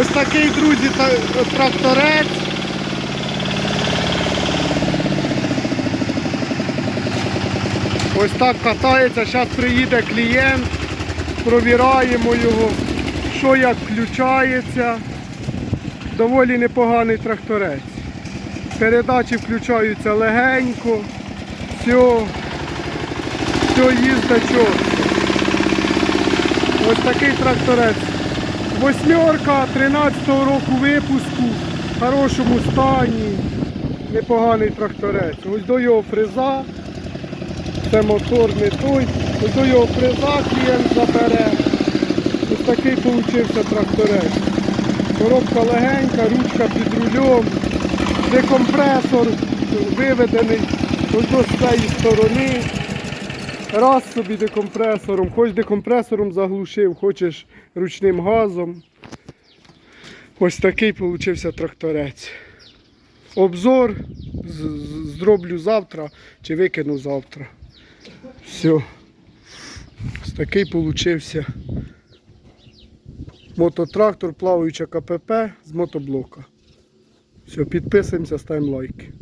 Ось такий, друзі, тракторець. Ось так катається, зараз приїде клієнт, провіраємо його, що як включається. Доволі непоганий тракторець. Передачі включаються легенько, все, все їздить чітко. Ось такий тракторець. Восьмерка 13-го року випуску, в хорошому стані, непоганий тракторець. Ось до його фреза, це мотор не той, ось до його фреза клієнт забере. Ось такий получився тракторець. Коробка легенька, ручка під рулем, декомпресор виведений ось до цієї сторони. Раз собі декомпресором, хоч декомпресором заглушив, хочеш ручним газом. Ось такий получився тракторець. Обзор зроблю завтра чи викину завтра. Все. Ось такий получився мототрактор, плаваюча КПП з мотоблока. Все, підписуємося, ставимо лайки.